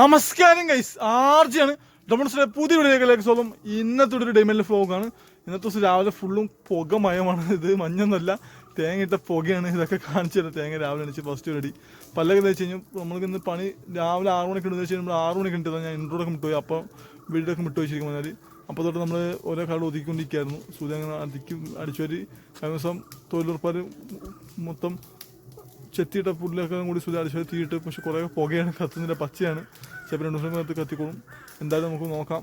നമസ്കാരം ഗൈസ് ആർജിയാണ്. ഡൊമൻസിലെ പുതിയ വീഡിയോയിലേക്ക് സ്വാഗതം. ഇന്നത്തെ ഒരു ഡൈമലിലെ ഫ്ലോഗാണ് ഇന്നത്തെ ദിവസം രാവിലെ ഫുള്ളും പുക മയമാണ് ഇത് മഞ്ഞൊന്നുമല്ല. തേങ്ങ ഇട്ട പുകയാണ്. ഇതൊക്കെ കാണിച്ചു തരാം. തേങ്ങ രാവിലെ എണീച്ച് ഫസ്റ്റ് റെഡി പല്ലൊക്കെ വെച്ച് കഴിഞ്ഞാൽ നമ്മൾക്ക് ഇന്ന് പണി രാവിലെ ആറ് മണിക്ക് ഉണ്ടെന്ന് വെച്ച് കഴിഞ്ഞാൽ ആറ് മണിക്ക് ഉണ്ട് ഞാൻ ഇൻട്രോടൊക്കെ വിട്ടുപോയി അപ്പോൾ വീടൊക്കെ വിട്ടു വെച്ചിരിക്കും പറഞ്ഞാൽ അപ്പോൾ തൊട്ട് നമ്മൾ ഓരോ കാർഡ് ഒതുക്കിക്കൊണ്ടിരിക്കുകയായിരുന്നു. സൂര്യ അങ്ങനെ അടിക്കും അടിച്ചുവരി കഴിഞ്ഞ ദിവസം തൊഴിലുറപ്പാർ മൊത്തം ചെത്തിയിട്ട പുല്ലൊക്കെ കൂടി സുധാരിച്ച് തീയിട്ട് പക്ഷെ കുറേ പുകയാണ് കത്തുന്നില്ല പച്ചയാണ്. ചിലപ്പോൾ രണ്ട് ദിവസം കത്ത് കത്തിക്കോളും. എന്തായാലും നമുക്ക് നോക്കാം.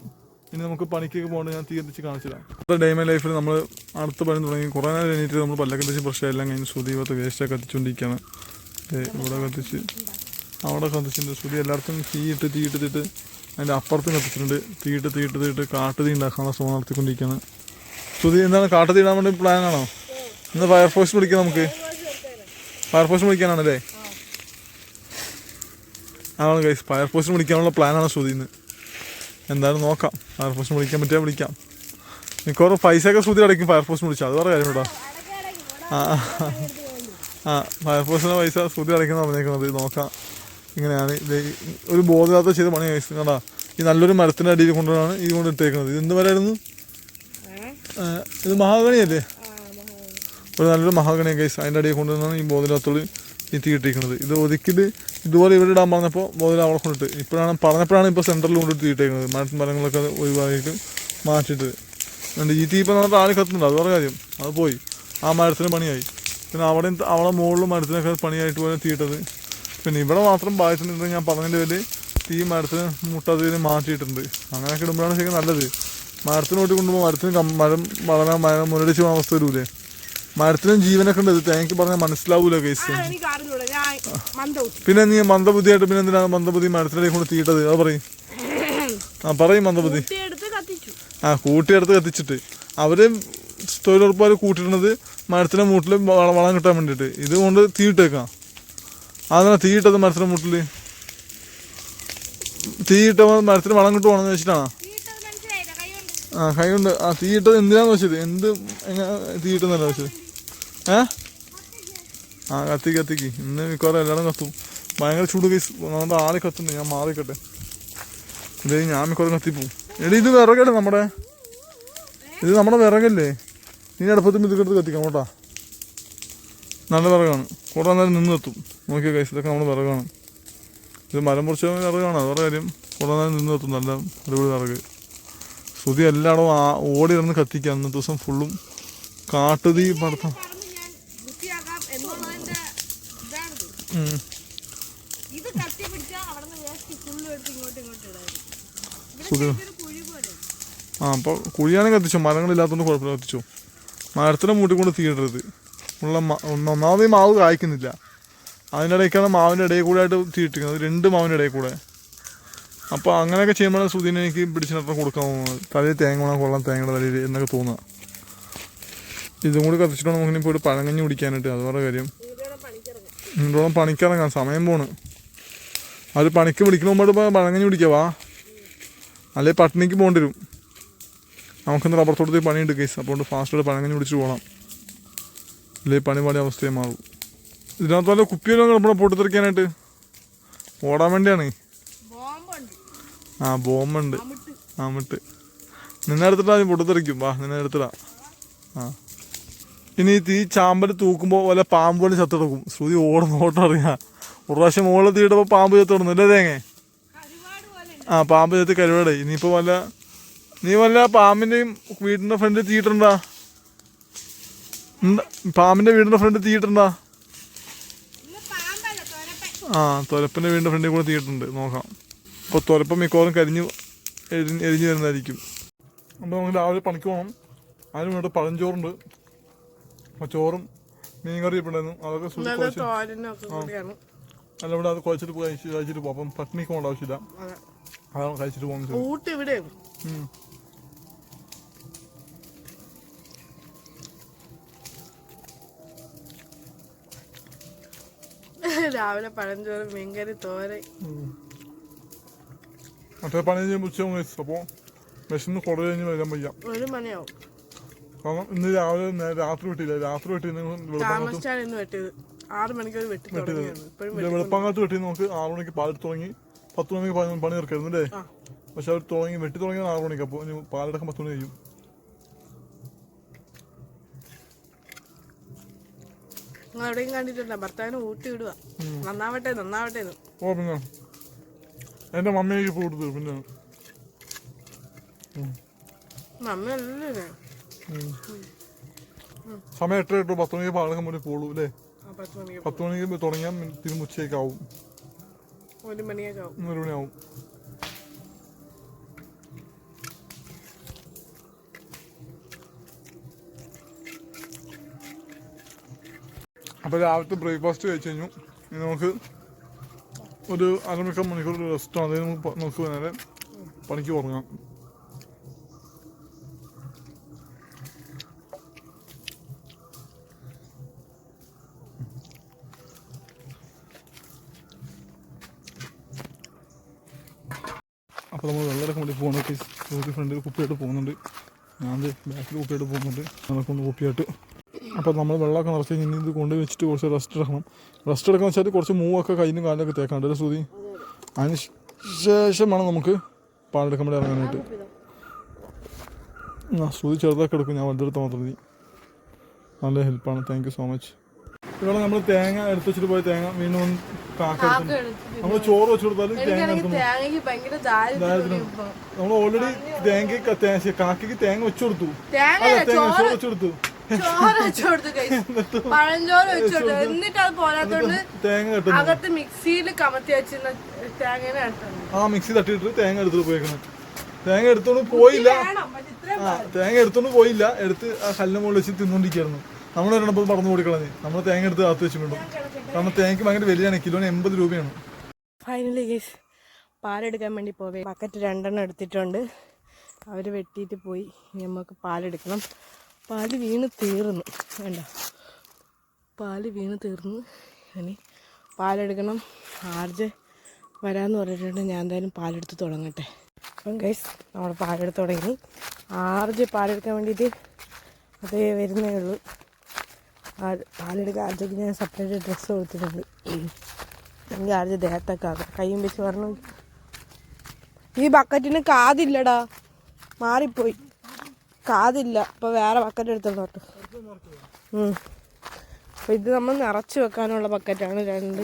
ഇനി നമുക്ക് പണിക്കൊക്കെ പോകേണ്ട ഞാൻ തീ കത്തിച്ച് കാണിച്ചിടാം ഡേ മൈ ലൈഫിൽ നമ്മൾ അടുത്ത പണി തുടങ്ങി. കുറേ നേരം കഴിഞ്ഞിട്ട് നമ്മൾ പല്ലൊക്കെ കത്തിച്ച് പ്രശ്നമെല്ലാം കഴിഞ്ഞ് പത്ത് വേസ്റ്റൊക്കെ കത്തിച്ചുകൊണ്ടിരിക്കുകയാണ് ഇവിടെ കത്തിച്ച് അവിടെ കത്തിച്ചിട്ടുണ്ട്. ശ്രുതി എല്ലായിടത്തും തീയിട്ട് തീട്ട് അതിന്റെ അപ്പുറത്തും കത്തിച്ചിട്ടുണ്ട്. തീയിട്ട് തീയിട്ട് തീയിട്ട് കാട്ടുതീ ഉണ്ടാക്കാനുള്ള ശ്രമം നടത്തിക്കൊണ്ടിരിക്കുകയാണ് ശ്രുതി എന്താണ് കാട്ടുതീ ഇടാൻ വേണ്ടി പ്ലാൻ ആണോ? ഇന്ന് ഫയർഫോഴ്സ് പിടിക്കാം നമുക്ക്. ഫയർഫോഴ്സ് വിളിക്കാനാണല്ലേ ആണോ ഗൈസ് ഫയർഫോഴ്സിന് വിളിക്കാനുള്ള പ്ലാനാണ് ശ്രുതിന്ന്. എന്തായാലും നോക്കാം. ഫയർഫോഴ്സിന് വിളിക്കാൻ പറ്റിയാൽ വിളിക്കാം. മിക്കവാറും പൈസ ഒക്കെ ശ്രുതി അടയ്ക്കും ഫയർഫോഴ്സിന് വിളിച്ചാൽ അത് പറയാം കേട്ടോ. ആ ആ ഫയർഫോഴ്സിന് പൈസ ശ്രുതി അടയ്ക്കുന്ന പറഞ്ഞേക്കുന്നത് നോക്കാം. ഇങ്ങനെയാണ്. ഇത് ഒരു ബോധമില്ലാത്ത ചെയ്ത പണി ഗൈസ് കേട്ടാ ഈ നല്ലൊരു മരത്തിന്റെ അടിയിൽ കൊണ്ടുവരാണ് ഈ കൊണ്ട് ഇട്ടേക്കുന്നത്. ഇത് എന്ത് വരായിരുന്നു ഇത് മഹാഗണിയല്ലേ? ഒരു നല്ലൊരു മഹാഗണി കേസ് അതിന്റെ അടിയിൽ കൊണ്ടുവന്നാണ് ഈ ബോധമില്ലാത്തോട് ഈ തീ ഇട്ടിരിക്കുന്നത്. ഇത് ഒതുക്കിൽ ഇതുപോലെ ഇവിടെ ഇടാൻ പറഞ്ഞപ്പോൾ ബോധന അവിടെ കൊണ്ടിട്ട്. ഇപ്പോഴാണ് പറഞ്ഞപ്പോഴാണ് ഇപ്പോൾ സെന്ററിൽ കൊണ്ടിട്ട് തീ ഇട്ടേക്കുന്നത്. മരത്തിന് മരങ്ങളൊക്കെ ഒഴിവാക്കിയിട്ട് മാറ്റിയിട്ട്. അതുകൊണ്ട് ഈ തീ ഇപ്പോൾ നമ്മുടെ ആളി കത്തുന്നുണ്ട്. അത് വേറെ കാര്യം. അത് പോയി. ആ മരത്തിന് പണിയായി. പിന്നെ അവിടെ അവിടെ മുകളിലും മരത്തിനൊക്കെ പണിയായിട്ട് പോലെ തീയിട്ടത് പിന്നെ ഇവിടെ മാത്രം ബാധിച്ചിട്ടുണ്ട് ഞാൻ പറഞ്ഞതിന്റെ പേര് തീ മരത്തിന് മുട്ടതിന് മാറ്റിയിട്ടുണ്ട്. അങ്ങനെയൊക്കെ ഇടുമ്പോഴാണ് ശരിക്കും നല്ലത്. മരത്തിനോട്ട് കൊണ്ടുപോകുമ്പോൾ മരത്തിന് മരം വളരെ മരം മുരടിച്ച് അവസ്ഥ വരൂലേ? മരത്തിനും ജീവനൊക്കെ ഉണ്ട്. ഇത് തേങ്ങയ്ക്ക് പറഞ്ഞാൽ മനസ്സിലാവൂല കേസ് എനിക്ക് നീ മന്ദബുദ്ധി. പിന്നെ നീ മന്ദബുദ്ധിയായിട്ട് പിന്നെ എന്തിനാണ് മന്ദബുദ്ധി മരത്തിനിടയിൽ കൊണ്ട് തീട്ടത് അത് പറയും. ആ പറയും മന്ദബുദ്ധി. ആ കൂട്ടിയെടുത്ത് കത്തിച്ചിട്ട്. അവർ തൊഴിലുറപ്പുകാർ കൂട്ടിയിടുന്നത് മരത്തിന്റെ മൂട്ടിൽ വളം കിട്ടാൻ വേണ്ടിയിട്ട്. ഇത് കൊണ്ട് തീയിട്ടേക്കാം. അതാണ് തീയിട്ടത് മരത്തിന്റെ മൂട്ടിൽ തീയിട്ട മരത്തിന് വളം കിട്ടുവാണെന്ന് വെച്ചിട്ടാണ് ആ കൈ കൊണ്ട്. ആ തീയിട്ടത് എന്തിനാന്ന് വെച്ചത് എന്ത് എങ്ങനെ തീയിട്ടെന്നല്ല വെച്ചത് ഏ? ആ കത്തിക്ക് കത്തിക്ക്. ഇന്ന് മിക്കവാറും എല്ലാവരും കത്തും. ഭയങ്കര ചൂട് കേസ് നമ്മുടെ ആളെ കത്തുന്നു. ഞാൻ മാറിക്കട്ടെ. ഇത് ഞാൻ മിക്കവാറും കത്തിപ്പോവും. എടി ഇത് വിറകല്ലേ നമ്മുടെ? ഇത് നമ്മുടെ വിറകല്ലേ? നീ അടുപ്പത്തും ഇതൊക്കെ കത്തിക്കാം കേട്ടാ. നല്ല വിറകാണ്. കൂടെ നേരം നിന്ന് കത്തും. നോക്കിയോ കൈസ് ഇതൊക്കെ നമ്മുടെ വിറകാണ്. ഇത് മരം മുറിച്ച വിറകാണ്. അത് വേറെ കാര്യം. കൂടെ നേരം നിന്ന് കത്തും. നല്ല അടിപൊളി വിറക്. ശ്രുതി എല്ലായിടവും ഓടി ഇറന്ന് കത്തിക്കാം. അന്നത്തെ ദിവസം ഫുള്ളും കാട്ടുതീ പടത്തം പറഞ്ഞ് ഞാൻ വൃത്തിയാക്കാം എന്നുള്ളതിന്റെ ഇതാണിത് ഉം. ഇത് കത്തി പിടിച്ചാൽ അവിടെ നിന്ന് വേസ്റ്റ് ഫുള്ള് എടുത്ത് ഇങ്ങോട്ട് ഇങ്ങോട്ട് ഇടായിരുന്നു സുഖം. ഇവിടെ ഒരു കുഴി ആ അപ്പോൾ കുഴിയാണെങ്കിൽ കത്തിച്ചോ? മരങ്ങളില്ലാത്തതുകൊണ്ട് കുഴപ്പമില്ല കത്തിച്ചോ? മരത്തിനെ മൂട്ടിക്കൊണ്ട് തീയിടരുത്. ഉള്ള ഒന്നാമത് മാവ് കായ്ക്കുന്നില്ല. അതിന്റെ ഇടയ്ക്കാണ് മാവിന്റെ ഇടയിൽ കൂടെ ആയിട്ട് തീയിട്ടിരിക്കുന്നത്. രണ്ട് മാവിന്റെ ഇടയിൽ കൂടെ. അപ്പോൾ അങ്ങനെയൊക്കെ ചെയ്യുമ്പോഴാണ് സുധീനെ എനിക്ക് പിടിച്ചിനപ്പം കൊടുക്കാൻ പോകുന്നത് തലയിൽ തേങ്ങ വേണം കൊള്ളാം തേങ്ങയുടെ തലയിൽ എന്നൊക്കെ തോന്നുക. ഇതും കൂടി കത്തിച്ചിട്ടാണ് നമുക്ക് ഇനി പോയിട്ട് പഴങ്ങഞ്ഞ് കുടിക്കാനായിട്ട്. അത് വേറെ കാര്യം. ഇന്നോളം പണിക്കിറങ്ങാം സമയം പോണ്. അത് പണിക്ക് വിളിക്കണ മുമ്പോട്ട് പഴങ്ങഞ്ഞ് കുടിക്കാവാ അല്ലെ പട്ടിണിക്ക് പോകേണ്ടി വരും. നമുക്കിന്ന് റബ്ബർ തോട്ടത്തിൽ പണിയുണ്ട് കേസ് അപ്പോൾ ഫാസ്റ്റ് പഴങ്കഞ്ഞി കുടിച്ചിട്ട് പോകണം. അല്ലെങ്കിൽ പണി പാടിയ അവസ്ഥയെ മാറും. ഇതിനകത്ത് വല്ല കുപ്പിയെല്ലാം കിടപ്പണം പൊട്ടിത്തെറിക്കാനായിട്ട് ഓടാൻ വേണ്ടിയാണ്. ആ ബോംബുണ്ട്. അമിട്ട്. ആ മിട്ട് നിന്നെ എടുത്തിട്ടാ നീ പൊട്ടിത്തെറിക്കും വാ നിന്നെ എടുത്തിടാ. ആ. ഇനി തീ ചാമ്പൽ തൂക്കുമ്പോൾ വല്ല പാമ്പ് പോലെ ചത്തെടുക്കും. ശ്രുതി ഓടുന്ന ഓട്ടം അറിയാം. ഒരു പ്രാവശ്യം മുകളിൽ തീയിട്ടപ്പോൾ പാമ്പ് ചത്തോടുന്നു അല്ലേ തേങ്ങ? ആ പാമ്പ് ചേർത്ത് കരുവാടേ ഇനിയിപ്പോൾ വല്ല നീ വല്ല പാമ്പിന്റെയും വീടിന്റെ ഫ്രണ്ട് തീയിട്ടുണ്ടാ. പാമ്പിന്റെ വീടിന്റെ ഫ്രണ്ടിൽ തീയിട്ടുണ്ടാ ആ തുരപ്പന്റെ വീടിന്റെ ഫ്രണ്ടിൽ കൂടെ തീയിട്ടുണ്ട് നോക്കാം. അപ്പോൾ തുരപ്പം മിക്കവാറും കരിഞ്ഞ് എരിഞ്ഞ് എരിഞ്ഞ് വരുന്നതായിരിക്കും. അപ്പോൾ നമുക്ക് രാവിലെ പണിക്ക് പോകണം അതിന് വേണ്ടി പഴഞ്ചോറുണ്ട്. അപ്പോൾ ചോറും മീൻ കറി ഇപ്പോഴായിരുന്നു അതൊക്കെ അല്ല ഇവിടെ അത് കുഴച്ചിട്ട് കഴിച്ചിട്ട് പോകും അപ്പം പട്ടിണിക്ക് പോകേണ്ട ആവശ്യമില്ല. അതാണ് കഴിച്ചിട്ട് പോകുന്നത്. ഊട്ടി ഇവിടെ. രാവിലെ പഴഞ്ചോറ് മീൻകറി തോര മറ്റേ പണി ചെയ്യുമ്പോൾ ഉച്ചയാവും കഴിച്ചു. അപ്പോൾ വിശന്ന് കുറേ കഴിഞ്ഞ് വരാൻ വയ്യ. ഒരു മണിയാവും. കാരണം ഇന്ന് രാവിലെ രാത്രി വെട്ടിയില്ല. രാത്രി വെട്ടി വെട്ടിയത്. ആറ് മണിക്ക് വെട്ടി വെളുപ്പാങ്ങത്ത് വെട്ടി നമുക്ക് ആറു മണിക്ക് പാലെടുത്ത് തുടങ്ങി. പത്ത് മണിക്ക് പണി തീർക്കായിരുന്നു അല്ലേ? പക്ഷെ അവർ തുടങ്ങി വെട്ടി തുടങ്ങിയത് ആറ് മണിക്ക്. അപ്പോൾ ഇനി പാലെടുക്കാൻ പത്ത് മണി കഴിയും. നിങ്ങൾ എവിടെയും കണ്ടിട്ടുണ്ടോ ഭർത്താവിനെ ഊട്ടി വിടുക നന്നാവട്ടെ നന്നാവട്ടെ ഓ പിന്നെ. എന്റെ മമ്മിക്ക് കൊടുത്തു. പിന്നെ. മമ്മ അല്ലേ ഉം. സമയം എട്ടു എട്ടോ പത്ത് മണിക്ക് പാലടക്കം വേണ്ടി പോളൂ അല്ലേ? പത്ത് മണിക്ക് തുടങ്ങിയാൽ തിരുമുച്ചയൊക്കെ ആവും. ഒരു മണിയൊക്കെ ഒരു മണിയാവും. അപ്പോൾ രാവിലത്തെ ബ്രേക്ക്ഫാസ്റ്റ് കഴിച്ച് കഴിഞ്ഞു. നമുക്ക് ഒരു അരമുക്കാൽ മണിക്കൂർ റെസ്റ്റ് ആണ്. നമുക്ക് നമുക്ക് നേരെ പണിക്ക് ഉറങ്ങാം സുഹൃത്തി ഫ്രണ്ടിൽ കുപ്പിയായിട്ട് പോകുന്നുണ്ട്. ഞാൻ ബാക്കിൽ കുപ്പിയായിട്ട് പോകുന്നുണ്ട്. നമുക്കൊന്ന് കുപ്പിയായിട്ട്. അപ്പോൾ നമ്മൾ വെള്ളമൊക്കെ നിറച്ച് ഇനി ഇത് കൊണ്ട് വെച്ചിട്ട് കുറച്ച് റെസ്റ്റ് എടുക്കണം റെസ്റ്റ് എടുക്കണം വെച്ചാൽ കുറച്ച് മൂവൊക്കെ കയ്യിലും കാലിലൊക്കെ തേക്കാണ്ട് അല്ലേ ശ്രുതി? അതിന് ശേഷം വേണം നമുക്ക് വേണ്ടി ഇറങ്ങാനായിട്ട്. ആ ശ്രുതി ചെറുതാക്കി എടുക്കും. ഞാൻ വലുതെടുത്ത് മാത്രം മതി. നല്ല ഹെൽപ്പാണ് താങ്ക് യു സോ മച്ച് ഇവിടെ നമ്മൾ തേങ്ങ എടുത്ത് വെച്ചിട്ട് പോയി തേങ്ങ വീണ്ടും വന്ന് കാക്ക എടുത്തു നമ്മൾ ചോറ് വെച്ച് കൊടുത്താലും തേങ്ങ നമ്മൾ ഓൾറെഡി തേങ്ങക്ക് തേ- കാക്കയ്ക്ക് തേങ്ങ വെച്ചു കൊടുത്തു. തേങ്ങ തേങ്ങ ചോറ് വെച്ചു കൊടുത്തു. ചോറ് വെച്ചു കൊടുത്തു guys. പഴഞ്ചോറ് വെച്ചു കൊടുത്തു. എന്നിട്ട് അത് പോരാത്തോണ്ട് തേങ്ങ കെട്ടുന്നു. അകത്ത് മിക്സിയിൽ കമത്തി വെച്ചിരുന്ന തേങ്ങനെ ആ മിക്സി തട്ടിയിട്ട് തേങ്ങ എടുത്തിട്ട് പോയേക്കണം. തേങ്ങ എടുത്തോണ്ട് പോയില്ല. തേങ്ങ എടുത്തോണ്ട് പോയില്ല. എടുത്ത് ആ കല്ലിന് മുകളിൽ വെച്ച് തിന്നോണ്ടിരിക്കായിരുന്നു. നമ്മൾ ഒരെണ്ണപ്പോൾ പറന്നു ഓടിക്കളഞ്ഞ്. നമ്മൾ തേങ്ങ എടുത്ത് കാത്തു വെച്ച് വീണ്ടും കാരണം തേങ്ങയ്ക്ക് ഭയങ്കര വിലയാണ്. കിലോന് എൺപത് രൂപയാണ്. ഫൈനലി ഗേസ് പാലെടുക്കാൻ വേണ്ടി പോവേ. ബക്കറ്റ് രണ്ടെണ്ണം എടുത്തിട്ടുണ്ട്. അവർ വെട്ടിയിട്ട് പോയി. നമുക്ക് പാലെടുക്കണം പാൽ വീണ് തീർന്നു. വേണ്ട. പാൽ വീണ് തീർന്നു. ഇനി പാലെടുക്കണം ആർജ് വരാമെന്ന് പറഞ്ഞിട്ടുണ്ട്. ഞാൻ എന്തായാലും പാലെടുത്ത് തുടങ്ങട്ടെ. അപ്പം ഗൈസ് നമ്മൾ പാലെടുത്ത് തുടങ്ങി. ആർജ് പാലെടുക്കാൻ വേണ്ടിയിട്ട് അതേ വരുന്നേ ഉള്ളൂ. ആ- പാലെടുക്കാൻ ആർജയ്ക്ക് ഞാൻ സെപ്പറേറ്റ് ഡ്രസ്സ് കൊടുത്തിട്ടുണ്ട്. എനിക്ക് ആർജ ദേഹത്തൊക്കെ ആക്കാം. കയ്യും വെച്ച് പറഞ്ഞു. ഈ ബക്കറ്റിന് കാതില്ലടാ. മാറിപ്പോയി. കാതില്ല. അപ്പോൾ വേറെ ബക്കറ്റ് എടുത്തോട്ട് അപ്പോൾ ഇത് നമ്മൾ നിറച്ച് വെക്കാനുള്ള ബക്കറ്റാണ് രണ്ട്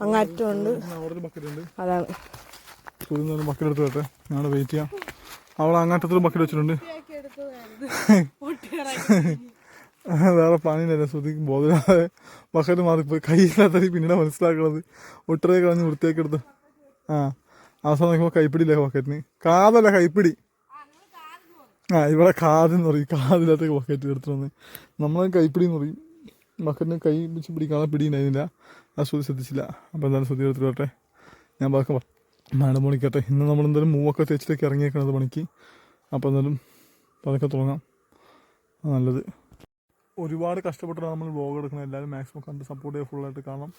അങ്ങാറ്റമുണ്ട്. അതാണ്. ബക്കറ്റ് എടുത്ത് വെയിറ്റ് ചെയ്യാം. അവൾ അങ്ങാട്ടത്തിൽ ബക്കറ്റ് വെച്ചിട്ടുണ്ട്. വേറെ പണിയില്ല ശ്രുതിക്ക് ബോധമില്ലാതെ. ബക്കറ്റ് മാറിപ്പോയി. കയ്യില്ലാത്ത പിന്നീട് മനസ്സിലാക്കണത്. ഒട്ടറേ കളഞ്ഞ് വൃത്തിയാക്കി എടുത്ത് ആ അവസാനം നോക്കുമ്പോൾ കൈപ്പിടിയില്ല ബക്കറ്റിന് കാതല്ല കൈപ്പിടി. ആ ഇവിടെ കാതെന്ന് പറയും. കാതില്ലാത്ത ബക്കറ്റ് എടുത്തിട്ട് നമ്മളെ കൈപ്പിടി എന്ന് പറയും. ബക്കറ്റിന് കൈ വെച്ച് പിടിക്കാതെ പിടിയുണ്ടായിരുന്നില്ല ആ ശ്രുതി ശ്രദ്ധിച്ചില്ല. അപ്പോൾ എന്തായാലും ശ്രുതി എടുത്തിട്ട് ഞാൻ ബാക്കി മാഡം പണിക്കട്ടെ. ഇന്ന് നമ്മൾ എന്തായാലും മൂവൊക്കെ തേച്ചിട്ടൊക്കെ ഇറങ്ങിയേക്കണത് പണിക്ക്. അപ്പോൾ എന്തായാലും പതുക്കെ തുടങ്ങാം. നല്ലത്. ഒരുപാട് കഷ്ടപ്പെട്ടാണ് നമ്മൾ വ്ളോഗ് എടുക്കുന്നത്. എല്ലാവരും മാക്സിമം കണ്ട് സപ്പോർട്ട് ചെയ്യുക ഫുള്ളായിട്ട് കാണണം.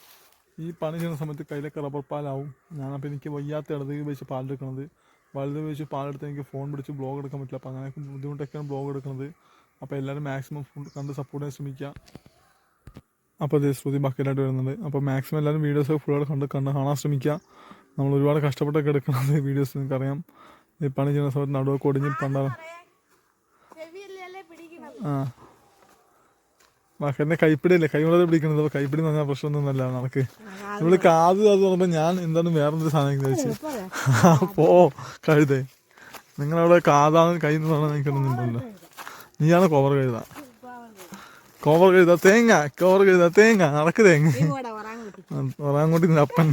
ഈ പണി ചെയ്യുന്ന സമയത്ത് കയ്യിലൊക്കെ റബ്ബർ പാലാവും. ഞാനപ്പോൾ എനിക്ക് വയ്യാത്ത ഇടത്തേക്ക് വെച്ച് പാലെടുക്കുന്നത് വലുത് വെച്ച് പാലെടുത്ത് എനിക്ക് ഫോൺ പിടിച്ച് ബ്ലോഗ് എടുക്കാൻ പറ്റില്ല. അപ്പോൾ അങ്ങനെയൊക്കെ ബുദ്ധിമുട്ടൊക്കെയാണ് ബ്ലോഗ് എടുക്കുന്നത് അപ്പോൾ എല്ലാവരും മാക്സിമം ഫുൾ കണ്ട് സപ്പോർട്ട് ചെയ്യാൻ ശ്രമിക്കുക. അപ്പോൾ അതേ ശ്രുതി ബക്കറ്റായിട്ട് വരുന്നുണ്ട്. അപ്പോൾ മാക്സിമം എല്ലാവരും വീഡിയോസ് ഫുള്ളായിട്ട് കണ്ട് കണ്ട് കാണാൻ ശ്രമിക്കുക. നമ്മൾ ഒരുപാട് കഷ്ടപ്പെട്ടൊക്കെ എടുക്കുന്നത് വീഡിയോസ് നിങ്ങൾക്കറിയാം. ഈ പണി ചെയ്യുന്ന സമയത്ത് നടുവൊക്കെ ഒടിഞ്ഞ് പണ്ടാണ് ആ. മക്കന്റെ കൈപ്പിടിയല്ലേ? കൈ വളരെ അപ്പൊ കൈപ്പിടി എന്ന് പറഞ്ഞാൽ പ്രശ്നമൊന്നുമല്ല നമുക്ക്. നമ്മൾ കാത് അത് പറഞ്ഞപ്പോ ഞാൻ എന്താണ് വേറൊരു സാധനം കഴിച്ചു അപ്പോ കഴുതേ. നിങ്ങളവിടെ കാതാണ് കൈ എന്ന് പറഞ്ഞാൽ എനിക്കൊന്നുണ്ടല്ലോ നീയാണ് കോവർ കഴുത. കോവർ കഴുത തേങ്ങ കോവർ കഴുത തേങ്ങ നടക്ക് തേങ്ങ. ഒറാങ്കുട്ടി നിന്റെ അപ്പൻ.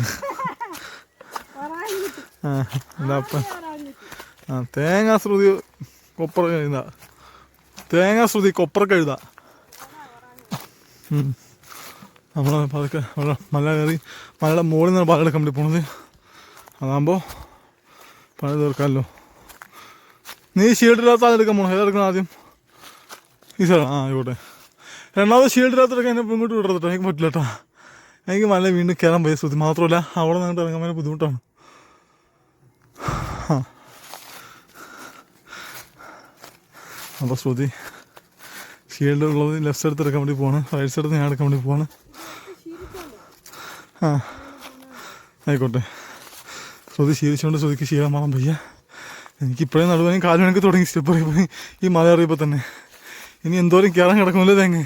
ആ നിന്റെ അപ്പൻ. ആ തേങ്ങ ശ്രുതി കൊപ്പറ കഴുത. തേങ്ങ ശ്രുതി കൊപ്പറ കഴുത. നമ്മൾ പതുക്കെ അവിടെ മല കയറി മലയുടെ മുകളിൽ നിന്നാണ് പാലെടുക്കാൻ വേണ്ടി പോണത്. അതാകുമ്പോൾ പണി തീർക്കാമല്ലോ. നീ ഷീൽഡില്ലാത്ത ആളെടുക്കാൻ പോകണം ഏതെടുക്കണം ആദ്യം? ഈ സാർ ആ ആയിക്കോട്ടെ. രണ്ടാമത് ഷീൽഡില്ലാത്തൊക്കെ എന്നെ ഇങ്ങോട്ട് വിടരുത് കേട്ടോ. എനിക്ക് പറ്റില്ല കേട്ടോ. എനിക്ക് മല വീണ്ടും കയറാൻ പോയ ശ്രുതി മാത്രമല്ല അവിടെ നിന്നിട്ട് ഇറങ്ങാൻ ഭയങ്കര ബുദ്ധിമുട്ടാണ്. അപ്പോൾ ശ്രുതി ഷീൽഡ് ഉള്ളത് ലെഫ്റ്റ് സൈഡ് എടുക്കാൻ വേണ്ടി പോവാണ്. റൈറ്റ് സൈഡ് ഞാൻ എടുക്കാൻ വേണ്ടി പോവാണ്. ആ. ആയിക്കോട്ടെ. ശ്രുതി ശീലിച്ചുകൊണ്ട് ശ്രുതിക്ക് ശീലം മാറാൻ പയ്യ. എനിക്കിപ്പോഴേ നടുവാനും കാലു എനിക്ക് തുടങ്ങി. സ്റ്റെപ്പ് പറയുമ്പോൾ ഈ മല അറിയപ്പോൾ തന്നെ. ഇനി എന്തോരം കയറാൻ കിടക്കുമല്ലോ തേങ്ങ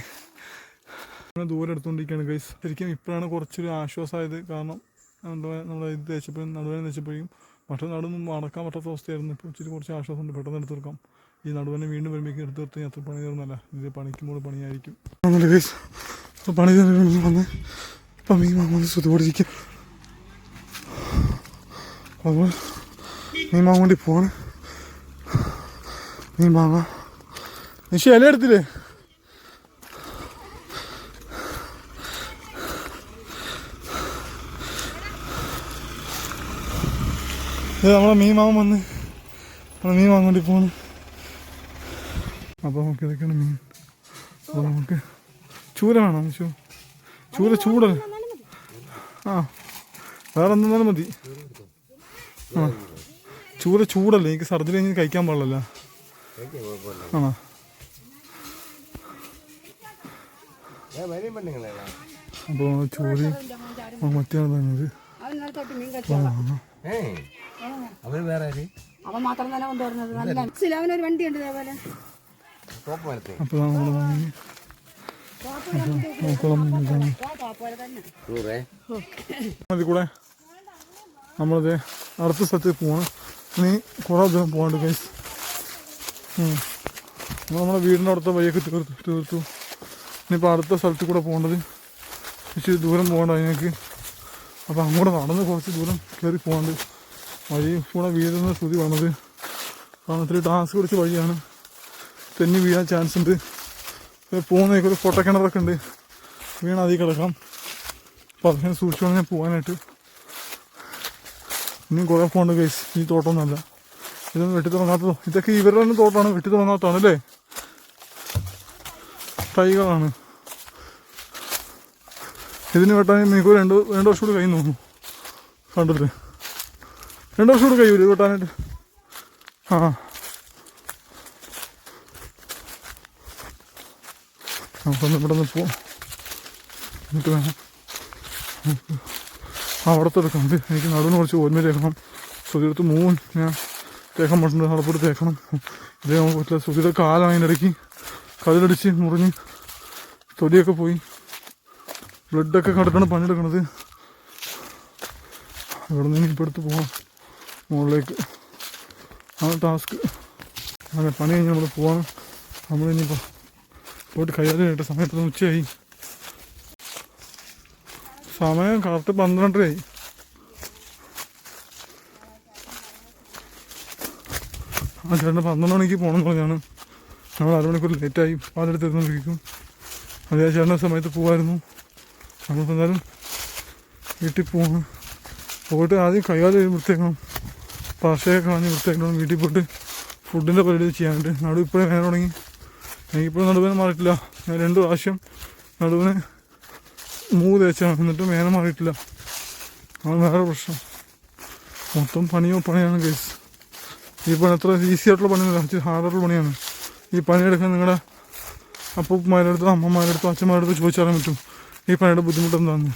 ദൂരം എടുത്തുകൊണ്ടിരിക്കുകയാണ് ഗൈസ് ശരിക്കും ഇപ്പോഴാണ് കുറച്ചൊരു ആശ്വാസമായത് കാരണം നമ്മുടെ ഇത് തേച്ചപ്പോഴും നടുവേനെ തേച്ചപ്പോഴും മറ്റു നടന്നും മടക്കാൻ പറ്റാത്ത അവസ്ഥയായിരുന്നു. ഇപ്പോൾ ഇച്ചിരി കുറച്ച് ആശ്വാസമുണ്ട്. പെട്ടെന്ന് എടുത്തെടുക്കാം ഈ നടുവനെ വീണ്ടും വരുമ്പോഴേക്കും എടുത്ത് തീർത്ത് അത്ര പണി തീർന്നല്ല. ഇത് പണിക്കുമ്പോൾ പണിയായിരിക്കും. പണി തീർന്നു വന്ന് അപ്പം മീൻ വാങ്ങുന്നത് ശ്രുതിയോടിരിക്കും അപ്പോൾ വാങ്ങാൻ വേണ്ടി പോവാണ്. മീൻ മാങ്ങ നിശ ഇല എടുത്തില്ലേ? ഇത് നമ്മളെ മീൻ മാമൻ വന്ന് നമ്മളെ മീൻ വാങ്ങാൻ പോകണം അപ്പോൾ നമുക്ക് ഇതൊക്കെയാണ് മീൻ അപ്പോൾ നമുക്ക് ചൂര വേണം ചൂ ചൂര ചൂട് ആ വേറെ എന്തെന്നാലും മതി. ആ ചൂര ചൂടല്ലേ എനിക്ക് സർജറി കഴിഞ്ഞ് കഴിക്കാൻ പാടില്ല ആണോ? അപ്പോൾ ചൂര തന്നത്. ആര്? അവൻ മാത്രം തന്നെ കൊണ്ടുവരുന്നത്. നല്ല അവനൊരു വണ്ടി ഉണ്ട് ഇതേപോലെ. അപ്പോൾ നമ്മൾ വാങ്ങി. കൂടെ. നമ്മളിത് അടുത്ത സ്ഥലത്തേക്ക് പോവാണ് ഇനി കുറേ ദൂരം പോകാണ്ട് ഗൈസ് നമ്മുടെ വീടിന്റെ അടുത്ത വഴിയൊക്കെ തീർത്തു തീർത്തു. ഇനിയിപ്പോൾ അടുത്ത സ്ഥലത്ത് കൂടെ പോകേണ്ടത് ഇച്ചിരി ദൂരം പോകണ്ട അതിനേക്ക്. അപ്പോൾ അങ്ങോട്ട് നടന്ന് കുറച്ച് ദൂരം കയറി പോകാണ്ട് വഴി കൂടെ വീഴുന്ന സ്ഥിതി വന്നത്. കാരണം ഇത്തിരി ടാസ്ക് പിടിച്ച വഴിയാണ്. തെന്നി വീഴാൻ ചാൻസ് ഉണ്ട്. പോകുന്നതൊക്കെ ഒരു പൊട്ടക്കിണറൊക്കെ ഉണ്ട്. വീണ അതിൽ കിടക്കാം. അപ്പോൾ അതിനെ സൂക്ഷിച്ചുകൊണ്ട് ഞാൻ പോകാനായിട്ട്. ഇനിയും കുറേ പോകണ്ട കേസ് ഈ തോട്ടമൊന്നുമല്ല. ഇതൊന്നും വെട്ടി തുടങ്ങാത്തതോ ഇതൊക്കെ ഇവരുടെ തന്നെ തോട്ടമാണ് വെട്ടി തുടങ്ങാത്തതാണ് അല്ലേ? തൈകളാണ്. ഇതിന് വെട്ടാൻ നിങ്ങൾക്ക് രണ്ട് രണ്ട് വർഷം കൂടി കഴിയുന്നു തോന്നുന്നു. കണ്ടിട്ട്. രണ്ട് വർഷം കൂടി കഴിയൂല ഇത് വെട്ടാനായിട്ട്? ആ. നമുക്കൊന്ന് ഇവിടെ നിന്ന് പോവാം. എന്നിട്ട് വേണം. അവിടുത്തെ എടുക്കണം എനിക്ക് നടുവിന് കുറച്ച് ഓർമ്മ തേക്കണം. സുഖിയെടുത്ത് മൂന്ന് ഞാൻ തേക്കാൻ പറ്റുന്നുണ്ട് നടപ്പിട്ട് തേക്കണം. ഇതേ നമുക്ക് പറ്റില്ല. സുഖിത കാലം അതിനിടയ്ക്ക് കതിലടിച്ച് മുറിഞ്ഞ് തൊലിയൊക്കെ പോയി. ബ്ലഡൊക്കെ കടക്കണം പണിയെടുക്കണത്. ഇവിടെ നിന്ന് ഇപ്പം എടുത്ത് പോവാം. മുകളിലേക്ക്. ആ ടാസ്ക് അങ്ങനെ പണി കഴിഞ്ഞ് നമ്മൾ പോവാണ്. നമ്മൾ പോയിട്ട് കേട്ട സമയത്ത് ഉച്ചയായി. സമയം കറക്റ്റ് പന്ത്രണ്ടരയായി. ആ ചേട്ടൻ പന്ത്രണ്ട് മണിക്ക് പോകണം എന്ന് പറഞ്ഞാണ് നമ്മൾ അരമണിക്കൂർ ലേറ്റായി പാലെടുത്ത് തരുന്നോണ്ടിരിക്കും. അതേ ചേട്ടന്റെ സമയത്ത് പോകായിരുന്നു നമ്മളിപ്പോൾ എന്തായാലും വീട്ടിൽ പോകണം പോയിട്ട് ആദ്യം കൈകാൽ വൃത്തിയാക്കണം. പാർശയൊക്കെ വാങ്ങി വൃത്തിയാക്കണം വീട്ടിൽ പോയിട്ട് ഫുഡിന്റെ പരിപാടി ചെയ്യാനുണ്ട്. നടു ഇപ്പോഴേ വേറെ തുടങ്ങി. എനിക്കിപ്പോഴും നടുവിന് മാറിയിട്ടില്ല. ഞാൻ രണ്ട് പ്രാവശ്യം നടുവിന് മൂ തേച്ചാണ്. എന്നിട്ട് മേലെ മാറിയിട്ടില്ല. അത് വേറെ പ്രശ്നം. മൊത്തം പണിയോ പണിയാണ് കേസ് ഈ പണി അത്ര ഈസി ആയിട്ടുള്ള പണിയല്ല ഇച്ചിരി ഹാർഡായിട്ടുള്ള പണിയാണ്. ഈ പണിയെടുക്കാൻ നിങ്ങളുടെ അപ്പന്മാരെടുത്തോ അച്ഛന്മാരുടെ അച്ഛന്മാരെടുത്തോ ചോദിച്ചറിയാൻ പറ്റും. ഈ പണിയുടെ ബുദ്ധിമുട്ട് എന്താണെന്ന്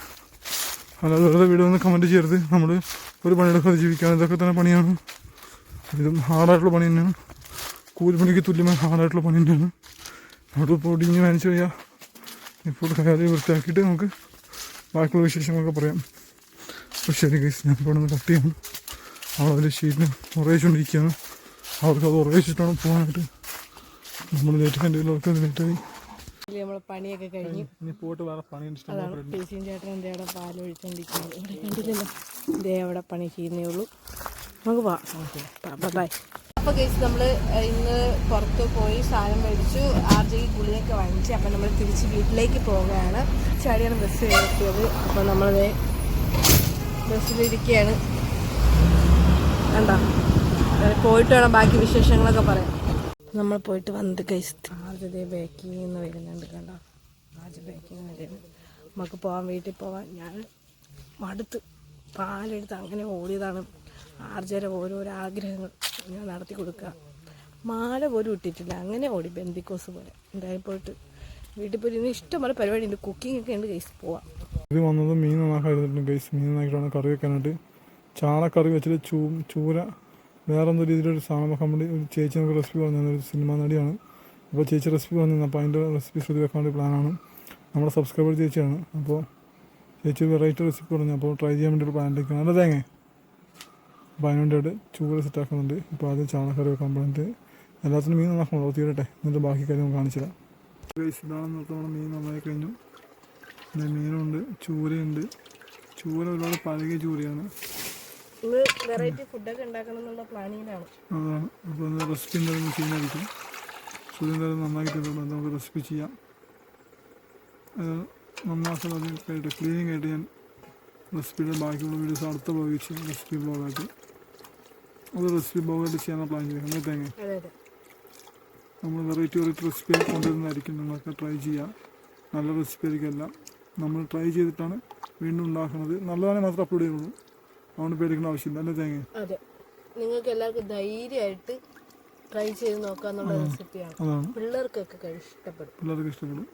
അല്ലാതെ വെറുതെ വീഡിയോ ഒന്ന് കമന്റ് ചെയ്യരുത്. നമ്മൾ ഒരു പണിയെടുക്കാതെ ജീവിക്കാൻ ഇതൊക്കെ തന്നെ പണിയാണ്. ഇതും ഹാർഡായിട്ടുള്ള പണി തന്നെയാണ്. കൂലിപ്പണിക്ക് തുല്യമായ ഹാർഡായിട്ടുള്ള പണി തന്നെയാണ്. അവിടെ പൊടിഞ്ഞ് മാനേജ് ചെയ്യാം ഇപ്പോൾ കയറി വൃത്തിയാക്കിയിട്ട് നമുക്ക് ബാക്കിയുള്ള വിശേഷങ്ങളൊക്കെ പറയാം. അപ്പോൾ ശരി കേസ് ഞാൻ ഇപ്പോൾ ഒന്ന് കട്ട് ചെയ്യണം. അവളതിൽ ഷീറ്റിന് ഉറയിച്ചുകൊണ്ടിരിക്കുകയാണ് അവർക്ക് അത് ഉറയിച്ചിട്ടാണ് പോകാനായിട്ട് നമ്മൾ ലേറ്റ് കണ്ടുള്ളവർക്ക് ലേറ്റായി നമ്മൾ പണിയൊക്കെ കഴിഞ്ഞ്. പോയിട്ട് വേറെ പണി പേശിയും ചേട്ടൻ എന്റെ അവിടെ പാൽ ഒഴിച്ചോണ്ടിരിക്കുന്നത് ഇവിടെ കണ്ടില്ലല്ലോ. ഇതേ അവിടെ പണി ചെയ്യുന്നേ ഉള്ളൂ. നമുക്ക് പോവാം. ബൈ അപ്പോൾ കേസ് നമ്മൾ ഇന്ന് പുറത്ത് പോയി സാധനം മേടിച്ചു. ആർ ഗുളിയൊക്കെ വാങ്ങിച്ചു അപ്പം നമ്മൾ തിരിച്ച് വീട്ടിലേക്ക് പോവുകയാണ്. ചാടിയാണ് ബസ് കയറ്റിയത് അപ്പോൾ നമ്മളത് ബസ്സിലിരിക്കുകയാണ് കണ്ടോ? പോയിട്ട് വേണം ബാക്കി വിശേഷങ്ങളൊക്കെ പറയാം നമ്മൾ പോയിട്ട് വന്നത് ഗൈസ് ആദ്യത്തെ ബാക്കിൽ നിന്ന് വരുന്നുണ്ട് കണ്ടോ? ആദ്യ ബാക്കിൽ നിന്ന് വരുന്നത് നമുക്ക് പോവാൻ വീട്ടിൽ പോവാൻ ഞാൻ മടുത്ത് പാലെടുത്ത് അങ്ങനെ ഓടിയതാണ് ആർജയുടെ ഓരോരോ ആഗ്രഹങ്ങൾ. ഞാൻ നടത്തി കൊടുക്കുക. മാല പോലും ഇട്ടിട്ടില്ല. അങ്ങനെ ഓടി ബന്ദിക്കോസ് പോലെ. എന്തായാലും പോയിട്ട് വീട്ടിൽ പോയി ഇന്ന് ഇഷ്ടംപോലെ പരിപാടി ഉണ്ട് കുക്കിംഗ് ഒക്കെ ഉണ്ട് കൈസ് പോവാം. ഇത് വന്നത് മീൻ നന്നാക്കായിരുന്നു ഗൈസ് മീൻ നന്നാക്കിയിട്ടാണ് കറി വെക്കാനായിട്ട്. ചാളക്കറി വെച്ചിട്ട് ചൂ ചൂര വേറെ എന്തോ രീതിയിലൊരു സാധനം വേണ്ടി ഒരു ചേച്ചി നമുക്ക് റെസിപ്പി പറഞ്ഞു ഒരു സിനിമ നടിയാണ്. അപ്പോൾ ചേച്ചി റെസിപ്പി പറഞ്ഞു അപ്പോൾ അതിന്റെ റെസിപ്പി ശ്രുതി വെക്കാൻ വേണ്ടി പ്ലാനാണ് നമ്മുടെ സബ്സ്ക്രൈബർ ചേച്ചിയാണ്. അപ്പോൾ ചേച്ചി വെറൈറ്റി റെസിപ്പി പറഞ്ഞു. അപ്പോൾ ട്രൈ ചെയ്യാൻ വേണ്ടി ഒരു പ്ലാനിലേക്കാണ് അല്ലേ തേങ്ങ. അപ്പോൾ അതിന് ചൂട് ചൂര സെറ്റാക്കുന്നുണ്ട് ഇപ്പോൾ ആദ്യം ചാണകറി വെക്കാൻ പറഞ്ഞിട്ട് എല്ലാത്തിനും മീൻ നന്നാക്കണം. തീരട്ടെ എന്നിട്ട് ബാക്കി കാര്യം കാണിച്ചു തരാം. ഇതാണ് നമ്മുടെ മീൻ നന്നായി കഴിഞ്ഞു. പിന്നെ മീനുണ്ട്. ചൂരയുണ്ട്. ചൂര ഒരുപാട് പഴകിയ ചൂരയാണ്. വെറൈറ്റി ഫുഡൊക്കെ ഉണ്ടാക്കണം എന്നുള്ള പ്ലാനിങ്ങിലാണ് അതാണ്. അപ്പോൾ റെസിപ്പി എന്തായാലും ചെയ്യുന്നതായിരിക്കും സൂര്യ എന്തായാലും നന്നാക്കിയിട്ടുണ്ട് നമുക്ക് റെസിപ്പി ചെയ്യാം. നന്നാക്കുന്നത് നന്നാക്കാൻ അത് ക്ലീനിങ് ആയിട്ട് ഞാൻ റെസിപ്പിയുടെ ബാക്കിയുള്ള വീഡിയോസ് അടുത്ത ബ്ലോഗ് റെസിപ്പി ബ്ലോഗായിട്ട് അത് റെസിപ്പി ബ്ലോഗായിട്ട് ചെയ്യാനാണ് പ്ലാൻ ചെയ്യുന്നത് തേങ്ങ? അതെ അതെ. നമ്മൾ വെറൈറ്റി വെറൈറ്റി റെസിപ്പി കൊണ്ടുവരുന്നതായിരിക്കും. നിങ്ങൾക്ക് ട്രൈ ചെയ്യാം നല്ല റെസിപ്പി ആയിരിക്കും എല്ലാം നമ്മൾ ട്രൈ ചെയ്തിട്ടാണ് വീണ്ടും ഉണ്ടാക്കുന്നത്. നല്ലതാണെങ്കിൽ മാത്രം അപ്ലോഡ് ചെയ്യുള്ളൂ. അതുകൊണ്ട് പേടിക്കേണ്ട ആവശ്യമില്ല. അല്ലേ തേങ്ങ? അതെ. നിങ്ങൾക്ക് എല്ലാവർക്കും ധൈര്യമായിട്ട് ട്രൈ ചെയ്ത് നോക്കാന്നുള്ള റെസിപ്പിയാണ് പിള്ളേർക്കൊക്കെ ഇഷ്ടപ്പെടും. പിള്ളേർക്ക് ഇഷ്ടപ്പെടും.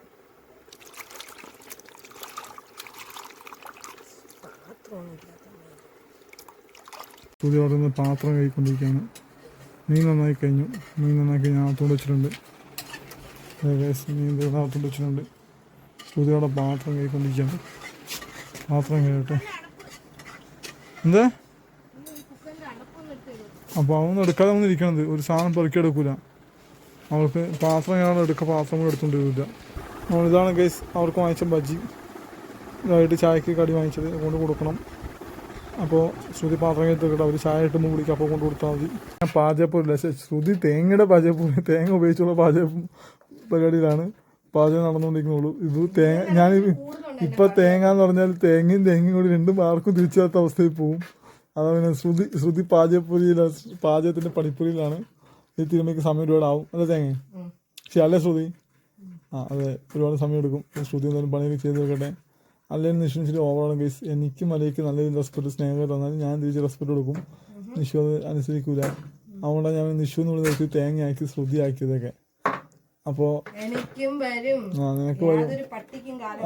പുതിയ ഓടുന്ന പാത്രം കഴിക്കൊണ്ടിരിക്കുകയാണ് മീൻ നന്നായി കഴിഞ്ഞു. മീൻ നന്നായി കഴിഞ്ഞാൽ അകത്തോട് വെച്ചിട്ടുണ്ട്. മീൻ തീർന്ന അകത്തോണ്ട് വെച്ചിട്ടുണ്ട്. പുതിയോടെ പാത്രം കഴിക്കൊണ്ടിരിക്കുകയാണ് പാത്രം കഴിയട്ടെ എന്താ? അപ്പോൾ അവൻ എടുക്കാതെ ഒന്നും ഇരിക്കണത്. ഒരു സാധനം പെറുക്കി എടുക്കൂല. അവൾക്ക് പാത്രം ഞാൻ എടുക്കുക പാത്രം കൂടെ എടുത്തോണ്ട് വരില്ല. ഇതാണ് ഗൈസ് അവർക്ക് വാങ്ങിച്ച ബജ്ജി. ഇതായിട്ട് ചായക്ക് കടി വാങ്ങിച്ചത് കൊണ്ട് കൊടുക്കണം. അപ്പോൾ ശ്രുതി പാത്രം എടുത്തിട്ട് അവർ ചായ ഇട്ട് കുടിക്കുക അപ്പോൾ കൊണ്ട് കൊടുത്താൽ മതി. ഞാൻ പാചകപ്പൊരില്ല ശ്രുതി തേങ്ങയുടെ പാചകപ്പൊരി തേങ്ങ ഉപയോഗിച്ചുള്ള പാചക പരിപാടിയിലാണ്. പാചകം നടന്നുകൊണ്ടിരിക്കുന്നുള്ളൂ. ഇത് തേങ്ങ ഞാൻ ഇപ്പം തേങ്ങ എന്ന് പറഞ്ഞാൽ തേങ്ങയും തേങ്ങയും കൂടി രണ്ടും ആർക്കും തിരിച്ചാത്ത അവസ്ഥയിൽ പോവും. അതാ പിന്നെ ശ്രുതി ശ്രുതി പാചകപ്പൊരിയില പാചകത്തിന്റെ പണിപ്പൊരിയിലാണ്. ഈ തിരുമയ്ക്ക് സമയം ഒരുപാട് ആവും അല്ലേ തേങ്ങ? ശരി അല്ലേ ശ്രുതി? ആ അതെ. ഒരുപാട് സമയം എടുക്കും ശ്രുതി എന്തായാലും പണിയൊക്കെ ചെയ്ത് വെക്കട്ടെ അല്ലെങ്കിൽ നിഷു ഇച്ചിരി ഓവറാണ് കേസ് എനിക്ക് മലയ്ക്ക് നല്ല രീതിയിൽ റെസ്പെക്ട് സ്നേഹം തന്നാൽ ഞാൻ തിരിച്ച് റെസ്പെക്ട് കൊടുക്കും. നിഷു അത് അനുസരിക്കൂല. അതുകൊണ്ടാണ് ഞാൻ നിഷു എന്ന് വിളിച്ച് തേങ്ങയാക്കി ശ്രുതിയാക്കിയതൊക്കെ. അപ്പോ ആ നിനക്ക് വരും.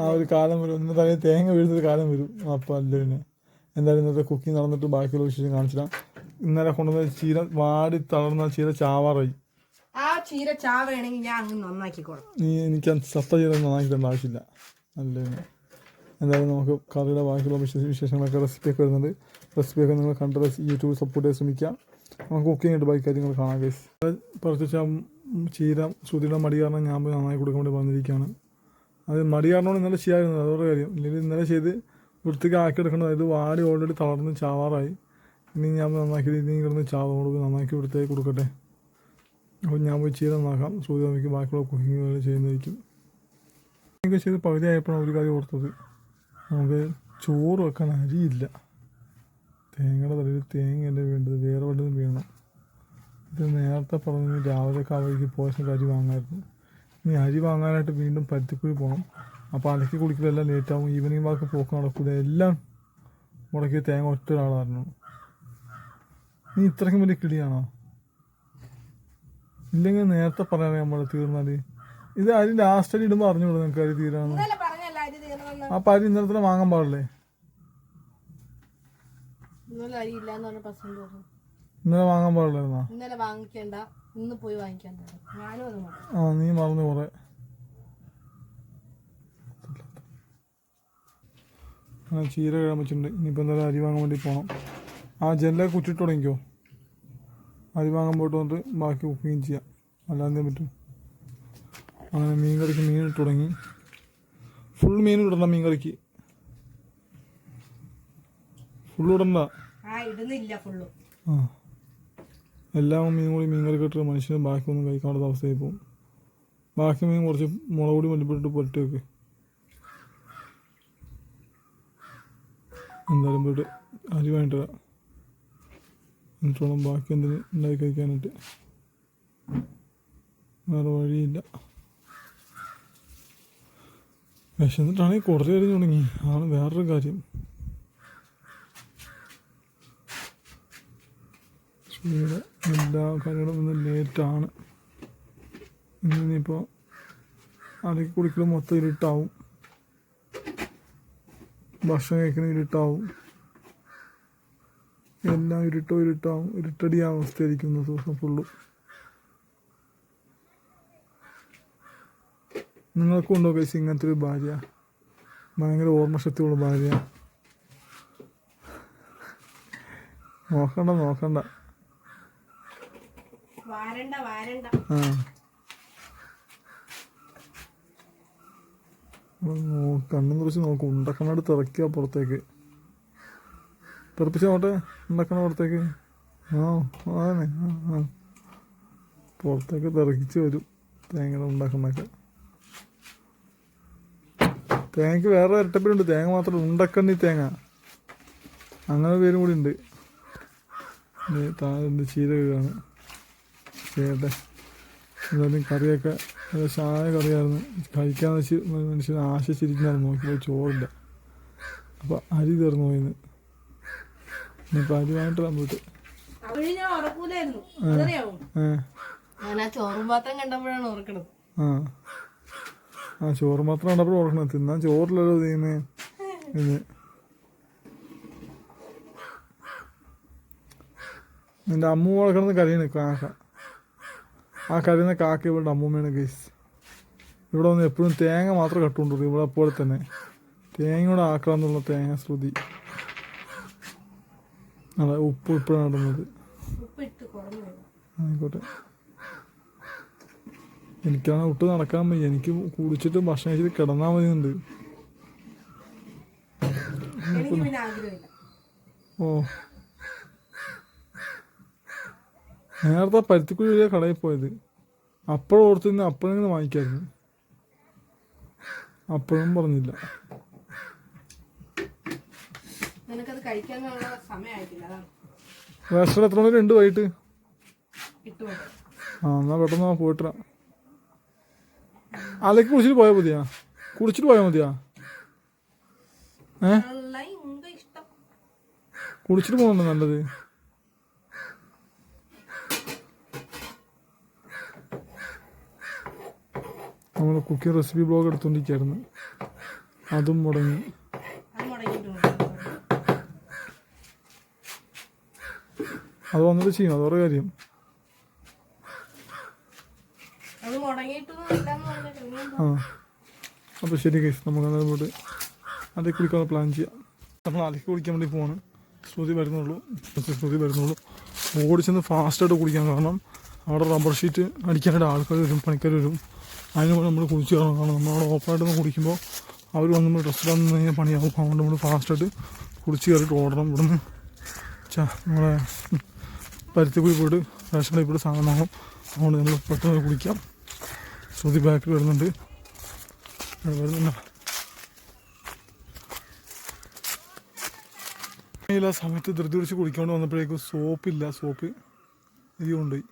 ആ ഒരു കാലം വരും. ഇന്നത്തെ അല്ലെങ്കിൽ തേങ്ങ വീഴുന്നൊരു കാലം വരും. അപ്പൊ അല്ല പിന്നെ എന്തായാലും ഇന്നത്തെ കുക്കിംഗ് നടന്നിട്ട് ബാക്കിയുള്ള വിശേഷം കാണിച്ചിടാം. ഇന്നലെ കൊണ്ടുവന്ന ചീര വാടി തളർന്ന ചീര ചാവാറായി. ആ ചീര ചാവയാണെങ്കിൽ ഞാൻ അങ്ങ് നന്നാക്കിക്കോളാം നീ എനിക്ക് സത്ത ചീര നന്നാക്കി തരേണ്ട ആവശ്യമില്ല. അല്ലേ എന്തായാലും നമുക്ക് കറിയുടെ ബാക്കിയുള്ള വിശേഷ വിശേഷങ്ങളൊക്കെ റെസിപ്പിയൊക്കെ വരുന്നുണ്ട്. റെസിപ്പിയൊക്കെ നിങ്ങൾ കണ്ട് യൂട്യൂബ് സപ്പോർട്ട് ചെയ്യാൻ ശ്രമിക്കുക. നമുക്ക് കുക്കിംഗ് ആയിട്ട് ബാക്കി കാര്യങ്ങൾ കാണാം ഗൈസ് പറിച്ച് ചീര ശ്രുതിയുടെ മടി കാരണം ഞാൻ പോയി നന്നായി കൊടുക്കാൻ വേണ്ടി വന്നിരിക്കുകയാണ്. അത് മടി കാരണമാണ് ഇന്നലെ ചെയ്യാറുന്നത് അതോടെ കാര്യം. ഇല്ലെങ്കിൽ ഇന്നലെ ചെയ്ത് വൃത്തിക്ക് ആക്കി എടുക്കേണ്ടത് ഇത് വാടി ഓൾറെഡി തളർന്ന് ചാവാറായി. ഇനി ഞാൻ നന്നാക്കി ഇനി കിടന്ന് ചാവ കൊടുക്കും നന്നാക്കി വൃത്തിയായി കൊടുക്കട്ടെ. അപ്പോൾ ഞാൻ പോയി ചീര നന്നാക്കാം. ശ്രുതി നമുക്ക് ബാക്കിയുള്ള കുക്കിങ്ങുകൾ ചെയ്യുന്നതായിരിക്കും. ഒക്കെ ചെയ്ത് പകുതി ആയപ്പോഴാണ് ഒരു കാര്യം ഓർത്തത്. നമുക്ക് ചോറ് വെക്കാൻ അരിയില്ല. തേങ്ങയുടെ തലയിൽ തേങ്ങയല്ലേ വേണ്ടത്? വേറെ വല്ലതും വേണം. ഇത് നേരത്തെ പറഞ്ഞു രാവിലെ കാവലിക്ക് പോയ സമയത്ത് അരി വാങ്ങായിരുന്നു. ഇനി അരി വാങ്ങാനായിട്ട് വീണ്ടും പരുത്തിക്കുഴി പോകണം അപ്പോൾ അലക്കി കുളിക്കലെല്ലാം ലേറ്റാവും ഈവനിങ് വാക്ക് പോക്ക് നടക്കില്ല എല്ലാം മുടക്കിയ തേങ്ങ ഒറ്റ ഒരാളായിരുന്നു. നീ ഇത്രയ്ക്കും വലിയ കിളിയാണോ? ഇല്ലെങ്കിൽ നേരത്തെ പറയാനേ നമ്മൾ തീർന്നാൽ ഇത് അരി ലാസ്റ്റ് അരി ഇടുമ്പോൾ അറിഞ്ഞുകൂടെ നിങ്ങൾക്ക് അരി തീരാന്ന്? അരി ആ പരി ഇന്നലെ തന്നെ വാങ്ങാൻ പാടില്ലേ? ഇന്നലെ വാങ്ങാൻ പാടില്ലായിരുന്നോ? ഇന്നലെ വാങ്ങിക്കണ്ട ഇന്ന് പോയി വാങ്ങിക്കാൻ പറഞ്ഞു ഞാനും ആ നീ മറന്നു കുറെ. ആ ചീര കഴിയാൻ വെച്ചിട്ടുണ്ട് ഇനിയിപ്പോൾ എന്തായാലും അരി വാങ്ങാൻ വേണ്ടി പോണം. ആ ജനലൊക്കെ കുറ്റിട്ട് തുടങ്ങിക്കോ. അരി വാങ്ങാൻ പോയിട്ട് വന്നിട്ട് ബാക്കി കുക്കിങ് ചെയ്യാം. അല്ലാതെ പറ്റും. അങ്ങനെ മീൻ കറിക്ക് മീൻ ഇട്ട് തുടങ്ങി. ഫുൾ മീൻ ഇടണ്ട മീൻ കറിക്ക് ഫുൾ ഇടണ്ട ആ ഇടുന്നില്ല ഫുള്ള്. എല്ലാം മീൻ കൂടി മീൻ കറി കിട്ടുന്ന മനുഷ്യന് ബാക്കിയൊന്നും കഴിക്കാത്ത അവസ്ഥയായി പോകും. ബാക്കി മീൻ കുറച്ച് മുളക് പൊടി മല്ലിപ്പെട്ടിട്ട് പുരട്ടി വെക്ക്. എന്തായാലും പോയിട്ട് അരി വാങ്ങിട്ട് വരാം. എന്നിട്ട് വേണം ബാക്കി എന്തിനും ഉണ്ടാക്കി കഴിക്കാനായിട്ട്. വേറെ വഴിയില്ല. വിശന്നിട്ടാണെങ്കിൽ കുറേ അരി തുടങ്ങി. അതാണ് വേറൊരു കാര്യം. ഇവിടെ എല്ലാ കാര്യങ്ങളും ഒന്ന് ലേറ്റാണ് ഇനിയിപ്പോൾ അലക്കി കുടിക്കലും മൊത്തം ഇരുട്ടാവും. ഭക്ഷണം കഴിക്കണം ഇരുട്ടാവും. എല്ലാം ഇരുട്ടോ ഇരുട്ടാവും. ഇരുട്ടടിയാവും അവസ്ഥയായിരിക്കും ദിവസം ഫുള്ളും നിങ്ങൾക്കുണ്ടോ കേസ് ഇങ്ങനത്തെ ഒരു ഭാര്യ? ഭയങ്കര ഓർമ്മശക്തിയുള്ള ഭാര്യ. നോക്കണ്ട നോക്കണ്ട. കണ്ണും തുറച്ച് നോക്കും. ഉണ്ടക്കണ്ണാട് തിറക്കുക പുറത്തേക്ക്. തെറപ്പിച്ച് നോട്ടെ ഉണ്ടക്കണ പുറത്തേക്ക്. ആ അതന്നെ ആ ആ. പുറത്തേക്ക് തെറക്കിച്ച് വരും. തേങ്ങയുടെ ഉണ്ടക്കണ്ണൊക്കെ. തേങ്ങയ്ക്ക് വേറെ ഇരട്ടപ്പേരുണ്ട്. തേങ്ങ മാത്രം ഉണ്ടക്കണ്ണി തേങ്ങ. അങ്ങനെ പേരും കൂടി ഉണ്ട്. താഴെ ചീരകാണ് ചെയ്യട്ടെ എന്തായാലും കറിയൊക്കെ നല്ല ചായ കറിയായിരുന്നു. കഴിക്കാന്ന് വെച്ച് മനുഷ്യൻ ആശിച്ചിരിക്കുന്നതാണ് നോക്കിയപ്പോൾ ചോറില്ല. അപ്പോൾ അരി തീർന്നു പോയിന്ന്. ഇനിയിപ്പോൾ അരി വാങ്ങിട്ടാൻ പോയിട്ട്. ചോറും പാത്രം കണ്ടപ്പോഴാണ് ഓർക്കണത് ആ. ആ ചോറ് മാത്രം കണ്ടപ്പോൾ ഓർക്കണം തിന്നാൻ ചോറില്ലല്ലോ തീമേ എന്ന് നിന്റെ അമ്മ വളക്കണമെന്ന് കരയാണ് കാക്ക. ആ കരയുന്ന കാക്ക ഇവളുടെ അമ്മൂമ്മയാണ് ഗൈസ് ഇവിടെ വന്ന് എപ്പോഴും തേങ്ങ മാത്രം കട്ടുകൊണ്ടു ഇവിടെ പോലെ തന്നെ. തേങ്ങയോടെ ആക്കാന്നുള്ള തേങ്ങ ശ്രുതി. അതെ ഉപ്പ് ഇപ്പോഴാണ് കുറഞ്ഞു ആയിക്കോട്ടെ. എനിക്കാണ് ഒട്ട് നടക്കാൻ വയ്യ. എനിക്ക് കുടിച്ചിട്ട് ഭക്ഷണം കഴിച്ചിട്ട് കിടന്നാൽ മതിയുണ്ട് പിന്നെ ആഗ്രഹമില്ല. ഓ. നേരത്തെ പരുത്തിക്കുഴി കടയിൽ പോയത്. അപ്പോഴും ഓർത്തിന്ന് അപ്പോഴെങ്കിലും വാങ്ങിക്കായിരുന്നു. അപ്പോഴും പറഞ്ഞില്ല. റേഷൻ എത്ര മണി ഉണ്ട് വൈകിട്ട്? ആ എന്നാ പെട്ടെന്ന് പോയിട്ടാ അലക്ക് കുളിച്ചിട്ട് പോയാൽ മതിയാ. കുളിച്ചിട്ട് പോയാൽ മതിയാ. ഏ? കുളിച്ചിട്ട് പോകുന്നുണ്ട് നല്ലത്. നമ്മൾ കുക്കിംഗ് റെസിപ്പി ബ്ലോഗ് എടുത്തോണ്ടിരിക്കായിരുന്നു. അതും മുടങ്ങി. അത് വന്നിട്ട് ചെയ്യണം. അതോടെ കാര്യം അത് മുടങ്ങിയിട്ടൊന്നും ഇല്ലാന്ന് പറഞ്ഞിട്ട് ആ. അപ്പോൾ ശരി കേസ് നമുക്ക് അന്നേരം പോയിട്ട് അതേ കുളിക്കാൻ പ്ലാൻ ചെയ്യാം. നമ്മൾ അലക്കി കുളിക്കാൻ വേണ്ടി പോവാണ്. ശ്രുതി വരുന്നുള്ളൂ. ശ്രുതി വരുന്നുള്ളൂ. ഓടിച്ചെന്ന് ഫാസ്റ്റായിട്ട് കുളിക്കാൻ കാരണം അവിടെ റബ്ബർ ഷീറ്റ് അടിക്കാനായിട്ട് ആൾക്കാർ വരും പണിക്കാർ വരും. അതിന് പോലെ നമ്മൾ കുളിച്ച് കയറണം കാരണം നമ്മൾ അവിടെ ഓപ്പണായിട്ട് ഒന്ന് കുടിക്കുമ്പോൾ അവർ വന്ന് നമ്മൾ ഡ്രസ്സ് ഇടാൻ കഴിഞ്ഞാൽ പണിയാവും. അതുകൊണ്ട് നമ്മൾ ഫാസ്റ്റായിട്ട് കുളിച്ച് കയറിയിട്ട് ഓടണം. ഇവിടുന്ന് ചാ നമ്മളെ പോയി പോയിട്ട് റേഷൻ കടയിൽ പോയിട്ട് സാധനം വാങ്ങും. അതുകൊണ്ട് നമ്മൾ പെട്ടെന്ന് കുളിക്കാം. ശ്രുതി ബാക്ക് വരുന്നുണ്ട്. ആ സമയത്ത് ധൃതി പിടിച്ച് കുടിക്കാണ്ട് വന്നപ്പോഴേക്കും സോപ്പില്ല. സോപ്പ് ഇത് കൊണ്ടുപോയി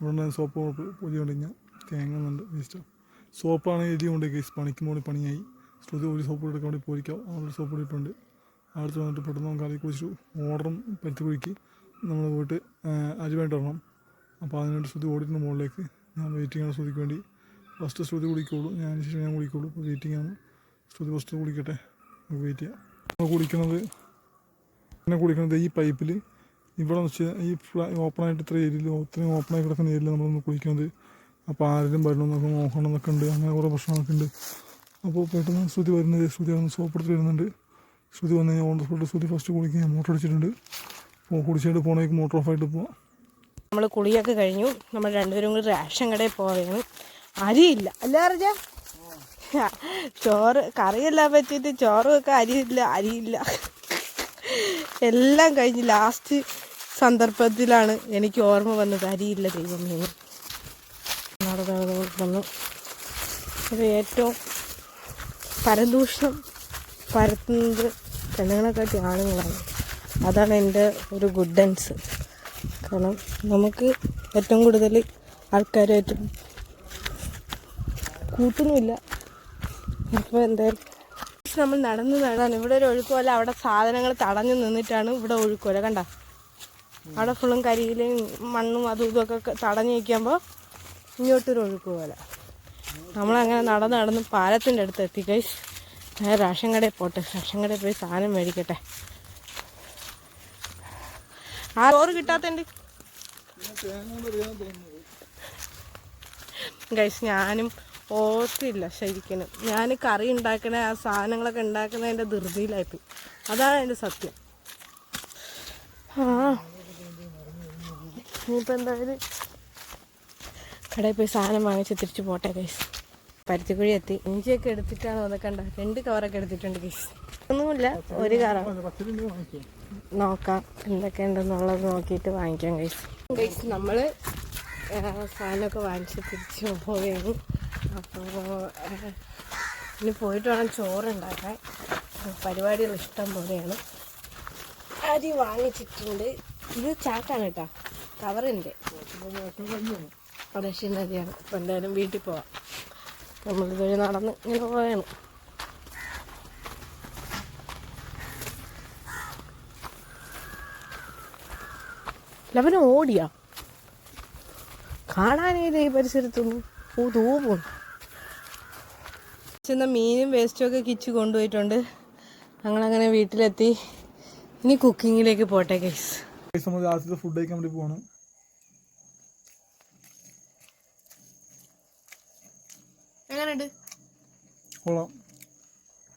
ഇവിടെ സോപ്പ് പൊതി കൊണ്ട് കഴിഞ്ഞാൽ തേങ്ങുന്നുണ്ട് വേസ്റ്റ് സോപ്പാണ് എരി കൊണ്ട് കേസ് പണിക്ക് മോളി പണിയായി. ശ്രുതി ഒരു സോപ്പ് എടുക്കാൻ വേണ്ടി പോയിരിക്കാം. അവിടെ സോപ്പ് എടുപ്പുണ്ട് അടുത്ത് വന്നിട്ട് പെട്ടെന്ന് നമുക്ക് അതിൽ കുറിച്ച് ഓർഡറും പരുത്തി കുഴിക്ക് നമ്മൾ പോയിട്ട് അരി വേണ്ടി വരണം അപ്പോൾ അതിനുവേണ്ടി ശ്രുതി ഓടിയിട്ടുണ്ട് മുകളിലേക്ക്. ഞാൻ വെയിറ്റിംഗ് ആണ് ശ്രുതിക്ക് വേണ്ടി. ഫസ്റ്റ് ശ്രുതി കുടിക്കോളൂ ഞാൻ ശേഷം ഞാൻ കുടിക്കോളൂ ഇപ്പോൾ വെയിറ്റിംഗ് ആണ്. ശ്രുതി ഫസ്റ്റ് കുടിക്കട്ടെ നമുക്ക് വെയിറ്റ് ചെയ്യാം. നമ്മൾ കുടിക്കുന്നത് പിന്നെ കുടിക്കുന്നത് ഈ പൈപ്പിൽ ഇവിടെ എന്ന് വെച്ചാൽ ഈ ഓപ്പൺ ആയിട്ട് ഇത്ര ഏരിയയിൽ ഇത്രയും ആയി കിടക്കുന്ന ഏരിയയിൽ നമ്മളൊന്ന് കുളിക്കുന്നത്. അപ്പോൾ ആരെങ്കിലും വരണമെന്നൊക്കെ നോക്കണം എന്നൊക്കെ ഉണ്ട്. അങ്ങനെ കുറേ പ്രശ്നങ്ങളൊക്കെ ഉണ്ട്. അപ്പോൾ പെട്ടെന്ന് ശ്രുതി വരുന്നത് ശ്രുതി വന്ന് സോപ്പ് എടുത്ത് വരുന്നുണ്ട്. ശ്രുതി വന്ന് on the spot Shruti first കുളിക്കുക മോട്ടർ അടിച്ചിട്ടുണ്ട്. അപ്പോൾ കുടിച്ചിട്ട് പോകണമെങ്കിൽ മോട്ടർ ഓഫ് ആയിട്ട് പോവാം. നമ്മൾ കുളിയൊക്കെ കഴിഞ്ഞു. നമ്മൾ രണ്ടുപേരും കൂടി റേഷൻ കടയിൽ പോവുകയാണ് അരിയില്ല. അല്ല അറിഞ്ഞ ചോറ് കറിയെല്ലാം വെച്ചിട്ട് ചോറ് വെക്കാൻ അരിയില്ല അരിയില്ല. എല്ലാം കഴിഞ്ഞ് ലാസ്റ്റ് സന്ദർഭത്തിലാണ് എനിക്ക് ഓർമ്മ വന്നത് അരിയില്ല ദൈവമേ. നടന്ന്. വന്നു അത് ഏറ്റവും പരദൂഷണം പരത്തുന്നത് പെണ്ണുങ്ങളെക്കാട്ടി ആണുങ്ങളാണ്. അതാണ് എന്റെ ഒരു ഗുഡൻസ് കാരണം നമുക്ക് ഏറ്റവും കൂടുതൽ ആൾക്കാരായിട്ട് കൂട്ടുന്നുമില്ല. അപ്പോൾ എന്തായാലും നമ്മൾ നടന്ന് നടാൻ ഇവിടെ ഒരു ഒഴുക്കുമല്ല അവിടെ സാധനങ്ങൾ തടഞ്ഞു നിന്നിട്ടാണ് ഇവിടെ ഒഴുക്കുമല്ല കണ്ട? അവിടെ ഫുള്ളും കരിയിലും മണ്ണും അതും ഇതൊക്കെ തടഞ്ഞു നിൽക്കുമ്പോൾ ഇങ്ങോട്ടൊരു ഒഴുക്കുമല്ല നമ്മളങ്ങനെ നടന്ന് നടന്ന് പാലത്തിന്റെ അടുത്ത് എത്തി. കൈസ് ഞാൻ റേഷൻ കടയിൽ പോട്ടെ. റേഷൻ കടയിൽ പോയി സാധനം മേടിക്കട്ടെ. ആ ചോറ് കിട്ടാത്തണ്ട് ഗൈസ് ഞാനും ഓർത്തില്ല ശരിക്കും ഞാൻ കറി ഉണ്ടാക്കണ ആ സാധനങ്ങളൊക്കെ ഉണ്ടാക്കുന്നതിന്റെ ധൃതിയിലായിപ്പോയി. അതാണ് എന്റെ സത്യം. ആ. ഇനിയിപ്പോൾ എന്തായാലും കടയിൽ പോയി സാധനം വാങ്ങിച്ച് തിരിച്ചു പോട്ടെ കേസ് പരുത്തിക്കുഴി എത്തി. ഇഞ്ചിയൊക്കെ എടുത്തിട്ടാണ് അതൊക്കെ കണ്ട? രണ്ട് കവറൊക്കെ എടുത്തിട്ടുണ്ട് കേസ് ഒന്നുമില്ല ഒരു കറ നോക്കാം എന്തൊക്കെയുണ്ടെന്നുള്ളത് നോക്കിയിട്ട് വാങ്ങിക്കാം കേസ് കേസ് നമ്മൾ സാധനമൊക്കെ വാങ്ങിച്ച് തിരിച്ച് പോവുകയാണ് അപ്പോൾ ഇനി പോയിട്ട് വേണം ചോറുണ്ടാക്കാൻ. പരിപാടികൾ ഇഷ്ടം പോലെയാണ്. അരി വാങ്ങിച്ചിട്ടുണ്ട്. ഇത് ചാക്കാണ് കേട്ടോ. കവറിന്റെ. പ്രദക്ഷിണ അരിയാണ്. അപ്പോൾ എന്തായാലും വീട്ടിൽ പോവാം. നമ്മൾ ഇതുവഴി നടന്ന് ഇങ്ങനെ പോവുകയാണ്. ലവന ഓടിയാ? കാണാനേത് ഈ പരിസരത്തൊന്നും ഓ തൂവും ചെന്ന മീനും വേസ്റ്റും ഒക്കെ കിച്ച് കൊണ്ടുപോയിട്ടുണ്ട്. ഞങ്ങളങ്ങനെ വീട്ടിലെത്തി. ഇനി കുക്കിങ്ങിലേക്ക് പോട്ടെ കേസ് നമ്മൾ രാത്രി ഫുഡ് കഴിക്കാൻ വേണ്ടി പോവാണ്. എങ്ങനെയുണ്ട്? കൊള്ളാം.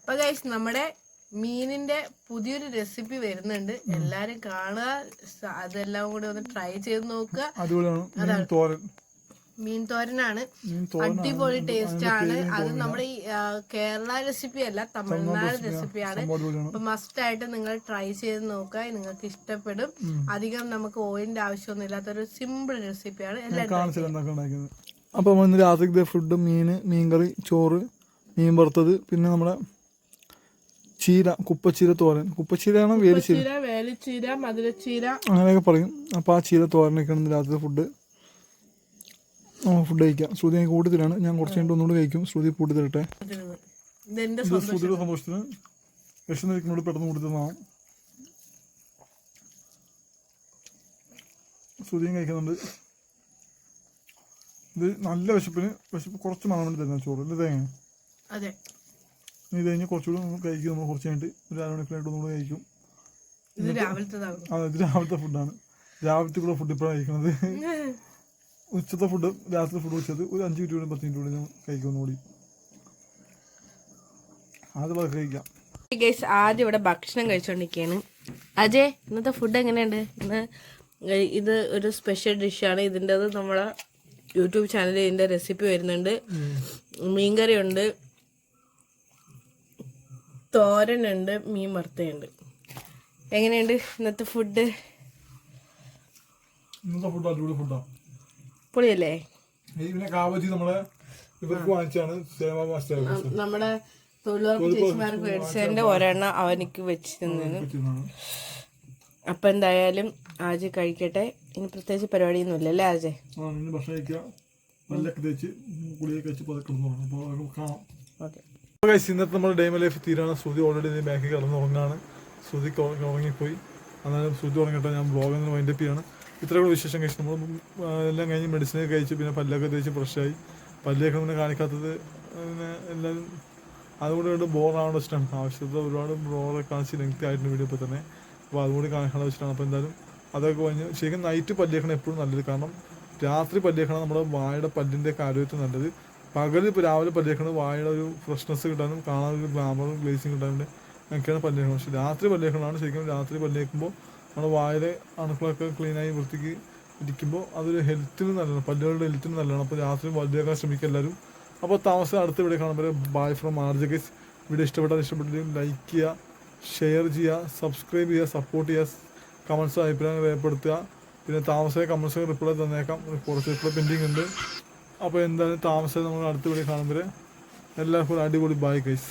അപ്പൊ ഗൈസ് നമ്മുടെ മീനിന്റെ പുതിയൊരു റെസിപ്പി വരുന്നുണ്ട്. എല്ലാരും കാണുക. അതെല്ലാം കൂടി ഒന്ന് ട്രൈ ചെയ്ത് നോക്കുക. അതാണ്. മീൻ തോരൻ മീൻ തോരനാണ് അടിപൊളി ടേസ്റ്റ് ആണ്. അത് നമ്മുടെ ഈ കേരള റെസിപ്പി അല്ല തമിഴ്നാട് റെസിപ്പിയാണ് അപ്പൊ മസ്റ്റ് ആയിട്ട് നിങ്ങൾ ട്രൈ ചെയ്ത് നോക്കുക. നിങ്ങൾക്ക് ഇഷ്ടപ്പെടും. അധികം നമുക്ക് ഓയിലിന്റെ ആവശ്യമൊന്നും ഇല്ലാത്തൊരു സിമ്പിൾ റെസിപ്പിയാണ് എല്ലാവരും അപ്പൊ നമ്മൾ ഇന്ന് രാത്രിക്ക് ഫുഡ് മീൻ മീൻകറി ചോറ് മീൻ വറുത്തത് പിന്നെ നമ്മുടെ ചീര കുപ്പച്ചീര തോരൻ. കുപ്പച്ചീരയാണോ വേലിച്ചീര? ചീര വേലിച്ചീര മധുരച്ചീര. അങ്ങനെയൊക്കെ പറയും. അപ്പോൾ ആ ചീര തോരനൊക്കെയാണ് ഇന്ന് രാത്രി ഫുഡ് ഫുഡ് കഴിക്കാം. ശ്രുതി എനിക്ക് കൂട്ടത്തിലാണ് ഞാൻ കുറച്ച് കഴിഞ്ഞിട്ട് ഒന്നുകൂടി കഴിക്കും. ശ്രുതി കൂട്ടി തരട്ടെ. ശ്രുതിയുടെ സന്തോഷത്തിന് വിഷന്നിരിക്കുന്നോട് പെട്ടെന്ന് കൂട്ടി തന്നതാണ് ശ്രുതിയും കഴിക്കുന്നുണ്ട്. ഇത് നല്ല വിശപ്പിന് വിശപ്പ് കുറച്ച് മണം വേണ്ടി തരുന്ന ചോറ്. ഇത് തേങ്ങ. ഇത് കഴിഞ്ഞ് കുറച്ചുകൂടി നമ്മൾ കഴിക്കും നമ്മൾ കുറച്ച് കഴിഞ്ഞിട്ട്. ഒരു അരമണിക്കൂറായിട്ട് നമ്മൾ കഴിക്കും. ഇത് രാവിലത്തേതാണ് അതെ ഇത് രാവിലത്തെ ഫുഡാണ് രാവിലത്തെ കൂടെ ഫുഡ് ഇപ്പോഴാണ് കഴിക്കുന്നത് ഉച്ചത്തെ ഫുഡ് രാത്രി ഫുഡ് ഉച്ചത് ഒരു അഞ്ച് മിനിറ്റ് കൂടി പത്ത് മിനിറ്റ് കൂടി ഞാൻ കഴിക്കും ഒന്നുകൂടി. അത് കഴിക്കാം. ഗൈസ് ആദ്യം ഇവിടെ ഭക്ഷണം കഴിച്ചുകൊണ്ടിരിക്കുകയാണ് അജയ് ഇന്നത്തെ ഫുഡ് എങ്ങനെയുണ്ട്? ഇന്ന് ഇത് ഒരു സ്പെഷ്യൽ ഡിഷാണ് ഇതിന്റെത് നമ്മളെ യൂട്യൂബ് ചാനലിൽ ഇതിന്റെ റെസിപ്പി വരുന്നുണ്ട്. മീൻകറി ഉണ്ട് തോരനുണ്ട് മീൻ വറുത്തയുണ്ട് എങ്ങനെയുണ്ട് ഇന്നത്തെ ഫുഡ് ഇന്നത്തെ ഫുഡ് അടിപൊളി ഫുഡാണ് പൊളിയല്ലേ? പിന്നെ കാവജി നമ്മളെ ഇവർക്ക് വാങ്ങിച്ചാണ് നമ്മുടെ തൊഴിലുറപ്പ് ചേച്ചിമാർക്ക് മേടിച്ചതിന്റെ ഒരെണ്ണം അവനിക്ക് വെച്ച് തന്നു അപ്പം എന്തായാലും ആജ് കഴിക്കട്ടെ. ഇനി പ്രത്യേകിച്ച് പരിപാടിയൊന്നുമില്ല അല്ലേ ആജ്? ഭക്ഷണം കഴിക്കുക. പല്ലൊക്കെ തേച്ച് കുളിയൊക്കെ വെച്ച് പതുക്കെ ഓക്കെ. ഇന്നത്തെ നമ്മുടെ ഡേമ ലൈഫ് തീരാണ് ശ്രുതി ഓൾറെഡി ബാക്കിൽ കിടന്ന് ഉറങ്ങാണ് ശ്രുതിക്ക് ഉറങ്ങി- ഉറങ്ങിപ്പോയി എന്നാലും ശ്രുതി ഉറങ്ങിയിട്ട് ഞാൻ ബ്ലോഗിൽ നിന്ന് വൈൻഡപ്പ് ചെയ്യാണ്. ഇത്രയുള്ള വിശേഷം കഴിച്ചു നമ്മൾ എല്ലാം കഴിഞ്ഞ് മെഡിസിനൊക്കെ കഴിച്ച് പിന്നെ പല്ലൊക്കെ തേച്ച് ഫ്രഷായി പല്ലൊക്കെ പിന്നെ കാണിക്കാത്തത് പിന്നെ എല്ലാവരും അതുകൊണ്ട് കൊണ്ട് ബോറാവേണ്ട വെച്ചിട്ടാണ് ആവശ്യത്തിൽ ഒരുപാട് ബോറെ കാണിച്ച് ലെങ്ത് ആയിട്ടുണ്ട് വീഡിയോ ഇപ്പോൾ തന്നെ. അപ്പോൾ അതുകൂടി കാണിക്കേണ്ട വെച്ചിട്ടാണ് അപ്പോൾ എന്തായാലും അതൊക്കെ കഴിഞ്ഞ് ശരിക്കും നൈറ്റ് പല്ലേക്കണം എപ്പോഴും നല്ലത്. കാരണം രാത്രി പല്ലേക്കണം നമ്മുടെ വായുടെ പല്ലിന്റെ ആരോഗ്യത്തിന് നല്ലത്. പകൽ രാവിലെ പല്ലേക്കണം വായുടെ ഒരു ഫ്രഷ്നെസ് കിട്ടാനും കാണാൻ ഒരു ഗ്ലാമറും ഗ്ലേസിങ് കിട്ടാനും ഒക്കെയാണ് പല്ലേക്കണം പക്ഷേ രാത്രി പല്ലേക്കണമാണ് ശരിക്കും രാത്രി പല്ലേക്കുമ്പോൾ നമ്മുടെ വായിലെ അണുക്കളൊക്കെ ക്ലീനായി വൃത്തിക്ക് ഇരിക്കുമ്പോൾ അതൊരു ഹെൽത്തിന് നല്ലതാണ്. പല്ലുകളുടെ ഹെൽത്തിന് നല്ലതാണ്. അപ്പോൾ രാത്രി പല്ലേക്കാൻ ശ്രമിക്കുക എല്ലാവരും. അപ്പോൾ താമസം അടുത്ത വീഡിയോ കാണുമ്പോൾ ബായ് ഫ്രം ആർജഗസ് വീഡിയോ ഇഷ്ടപ്പെട്ടാൽ ഇഷ്ടപ്പെട്ടെങ്കിൽ ലൈക്ക് ചെയ്യുക ഷെയർ ചെയ്യുക സബ്സ്ക്രൈബ് ചെയ്യുക സപ്പോർട്ട് ചെയ്യുക കമൻസ് അഭിപ്രായം രേഖപ്പെടുത്തുക. പിന്നെ താമസമായ കമൻസ് റിപ്ലൈ തന്നേക്കാം. കുറച്ച് റിപ്ലൈ പെൻഡിങ് ഉണ്ട്. അപ്പോൾ എന്തായാലും താമസം നമ്മൾ അടുത്ത വീഡിയോ കാണുമ്പോൾ എല്ലാവർക്കും അടിപൊളി ബൈ ഗൈസ്